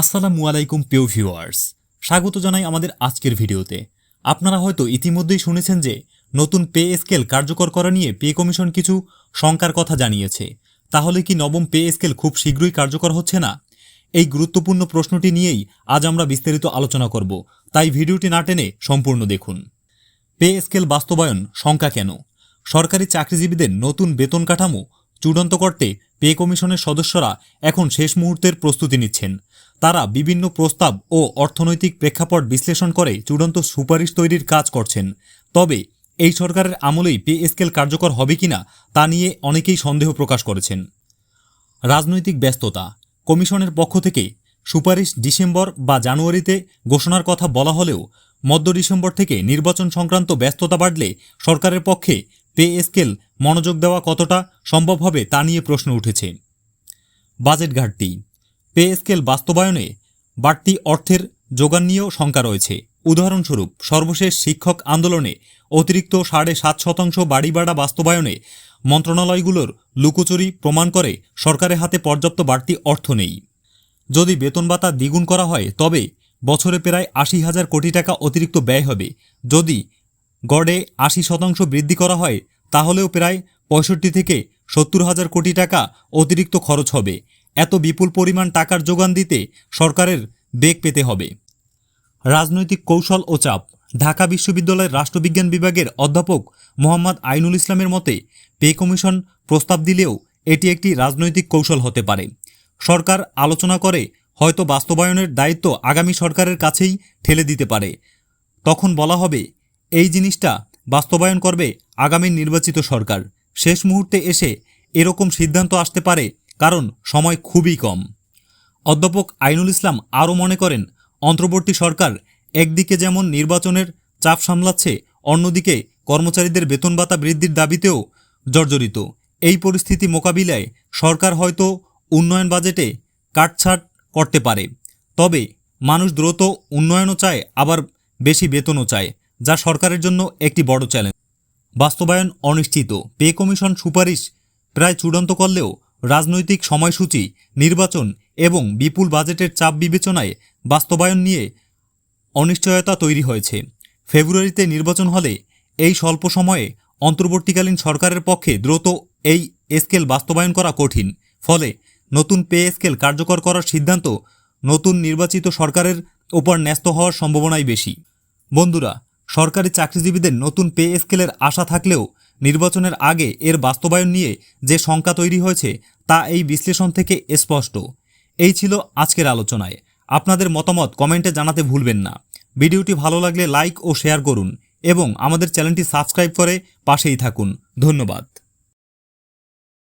আসসালামু আলাইকুম পেও ভিউয়ার্স। স্বাগত জানাই আমাদের আজকের ভিডিওতে। আপনারা হয়তো ইতিমধ্যেই শুনেছেন যে নতুন পে স্কেল কার্যকর করা নিয়ে পে কমিশন কিছু শঙ্কার কথা জানিয়েছে। তাহলে কি নবম পে স্কেল খুব শীঘ্রই কার্যকর হচ্ছে না? এই গুরুত্বপূর্ণ প্রশ্নটি নিয়েই আজ আমরা বিস্তারিত আলোচনা করব। তাই ভিডিওটি না টেনে সম্পূর্ণ দেখুন। পে স্কেল বাস্তবায়ন শঙ্কা কেন? সরকারি চাকরিজীবীদের নতুন বেতন কাঠামো চূড়ান্ত করতে পে কমিশনের সদস্যরা এখন শেষ মুহূর্তের প্রস্তুতি নিচ্ছেন। তারা বিভিন্ন প্রস্তাব ও অর্থনৈতিক প্রেক্ষাপট বিশ্লেষণ করে চূড়ান্ত সুপারিশ তৈরির কাজ করছেন। তবে, এই সরকারের আমলেই পে স্কেল কার্যকর হবে কিনা তা নিয়ে অনেকেই সন্দেহ প্রকাশ করেছেন। রাজনৈতিক ব্যস্ততা। কমিশনের পক্ষ থেকে সুপারিশ ডিসেম্বর বা জানুয়ারিতে ঘোষণার কথা বলা হলেও মধ্য ডিসেম্বর থেকে নির্বাচন সংক্রান্ত ব্যস্ততা বাড়লে সরকারের পক্ষে পে স্কেল মনোযোগ দেওয়া কতটা সম্ভব হবে তা নিয়ে প্রশ্ন উঠেছে। বাজেট ঘাটতি। পে স্কেল বাস্তবায়নে বাড়তি অর্থের যোগান নিয়েও শঙ্কা রয়েছে। উদাহরণস্বরূপ, সর্বশেষ শিক্ষক আন্দোলনে অতিরিক্ত সাড়ে সাত শতাংশ বাড়ি ভাড়া বাস্তবায়নে মন্ত্রণালয়গুলোর লুকোচুরি প্রমাণ করে সরকারের হাতে পর্যাপ্ত বাড়তি অর্থ নেই। যদি বেতন ভাতা দ্বিগুণ করা হয়, তবে বছরে প্রায় আশি হাজার কোটি টাকা অতিরিক্ত ব্যয় হবে। যদি গড়ে আশি শতাংশ বৃদ্ধি করা হয়, তাহলেও প্রায় পঁয়ষট্টি থেকে সত্তর হাজার কোটি টাকা অতিরিক্ত খরচ হবে। এত বিপুল পরিমাণ টাকার যোগান দিতে সরকারের বেগ পেতে হবে। রাজনৈতিক কৌশল ও চাপ ঢাকা বিশ্ববিদ্যালয়ের রাষ্ট্রবিজ্ঞান বিভাগের অধ্যাপক মোহাম্মদ আইনুল ইসলামের মতে, পে কমিশন প্রস্তাব দিলেও এটি একটি রাজনৈতিক কৌশল হতে পারে। সরকার আলোচনা করে হয়তো বাস্তবায়নের দায়িত্ব আগামী সরকারের কাছেই ঠেলে দিতে পারে। তখন বলা হবে, এই জিনিসটা বাস্তবায়ন করবে আগামী নির্বাচিত সরকার। শেষ মুহূর্তে এসে এরকম সিদ্ধান্ত আসতে পারে কারণ সময় খুবই কম। অধ্যাপক আইনুল ইসলাম আরও মনে করেন, অন্তর্বর্তী সরকার একদিকে যেমন নির্বাচনের চাপ সামলাচ্ছে, অন্যদিকে কর্মচারীদের বেতন ভাতা বৃদ্ধির দাবিতেও জর্জরিত। এই পরিস্থিতি মোকাবিলায় সরকার হয়তো উন্নয়ন বাজেটে কাটছাট করতে পারে। তবে মানুষ দ্রুত উন্নয়নও চায়, আবার বেশি বেতনও চায়, যা সরকারের জন্য একটি বড় চ্যালেঞ্জ। বাস্তবায়ন অনিশ্চিত। পে কমিশন সুপারিশ প্রায় চূড়ান্ত করলেও রাজনৈতিক সময়সূচি, নির্বাচন এবং বিপুল বাজেটের চাপ বিবেচনায় বাস্তবায়ন নিয়ে অনিশ্চয়তা তৈরি হয়েছে। ফেব্রুয়ারিতে নির্বাচন হলে এই স্বল্প সময়ে অন্তর্বর্তীকালীন সরকারের পক্ষে দ্রুত এই স্কেল বাস্তবায়ন করা কঠিন। ফলে নতুন পে স্কেল কার্যকর করার সিদ্ধান্ত নতুন নির্বাচিত সরকারের ওপর ন্যস্ত হওয়ার সম্ভাবনাই বেশি। বন্ধুরা, সরকারি চাকরিজীবীদের নতুন পে স্কেলের আশা থাকলেও নির্বাচনের আগে এর বাস্তবায়ন নিয়ে যে শঙ্কা তৈরি হয়েছে, তা এই বিশ্লেষণ থেকে স্পষ্ট। এই ছিল আজকের আলোচনায়। আপনাদের মতামত কমেন্টে জানাতে ভুলবেন না। ভিডিওটি ভালো লাগলে লাইক ও শেয়ার করুন এবং আমাদের চ্যানেলটি সাবস্ক্রাইব করে পাশেই থাকুন। ধন্যবাদ।